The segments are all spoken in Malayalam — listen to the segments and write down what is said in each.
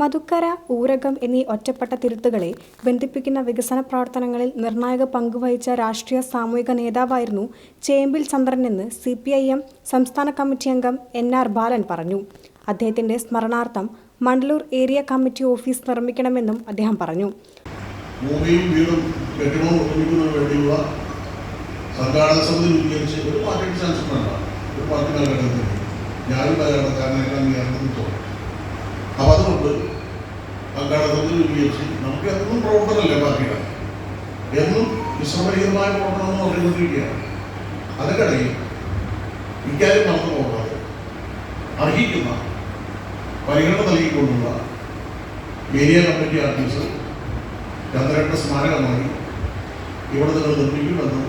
മധുക്കര ഊരകം എന്നീ ഒറ്റപ്പെട്ട തിരുത്തുകളെ ബന്ധിപ്പിക്കുന്ന വികസന പ്രവർത്തനങ്ങളിൽ നിർണായക പങ്കുവഹിച്ച രാഷ്ട്രീയ സാമൂഹിക നേതാവായിരുന്നു ചേമ്പിൽ ചന്ദ്രൻ എന്ന് സി പി ഐ എം സംസ്ഥാന കമ്മിറ്റി അംഗം എൻ ആർ ബാലൻ പറഞ്ഞു. അദ്ദേഹത്തിന്റെ സ്മരണാർത്ഥം മണ്ടലൂർ ഏരിയ കമ്മിറ്റി ഓഫീസ് നിർമ്മിക്കണമെന്നും അദ്ദേഹം പറഞ്ഞു. പാർട്ടി ഞാനും കാലഘട്ടക്കാരനെല്ലാം കാരണം എല്ലാം ഞാൻ അതുകൊണ്ട് സംഘാടക സമിതി രൂപീകരിച്ച് നമുക്ക് എന്നും പ്രവർത്തനമല്ല ബാക്കിയുടെ? എന്നും വിശ്രമരഹിതമായ പ്രവർത്തനം എന്ന് പറഞ്ഞുകൊണ്ടിരിക്കുകയാണ് അതിനിടയിൽ ഇക്കാര്യം നടന്നു പോകാതെ അർഹിക്കുന്ന പരിഗണന നൽകിക്കൊണ്ടുള്ള ഏരിയ കമ്മിറ്റി ആർട്ടിസ്റ്റ് ചന്ദ്രന്റെ സ്മാരകമായി ഇവിടെ നിങ്ങൾ നിർമ്മിക്കുമെന്ന്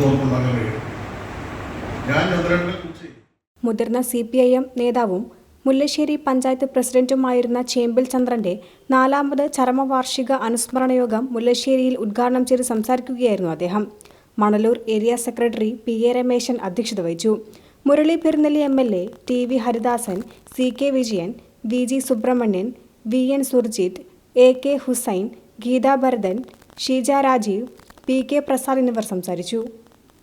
ഉറപ്പുണ്ടാക്കാൻ കഴിയും. ഞാൻ ചന്ദ്രനെ കുറിച്ച് മുതിർന്ന സി പി ഐ എം നേതാവും മുല്ലശ്ശേരി പഞ്ചായത്ത് പ്രസിഡന്റുമായിരുന്ന ചേമ്പിൽ ചന്ദ്രന്റെ നാലാമത് ചരമവാർഷിക അനുസ്മരണ യോഗം മുല്ലശ്ശേരിയിൽ ഉദ്ഘാടനം ചെയ്ത് സംസാരിക്കുകയായിരുന്നു അദ്ദേഹം. Manalur area secretary P A Rameshan അധ്യക്ഷത വഹിച്ചു. Murali Perunnelli M L A T V Haridasan C K Vijayan V G Subrahmanyan V N Surjith A K Hussain Geetha Bharathan Sheeja Rajeev P K Prasad എന്നിവർ സംസാരിച്ചു.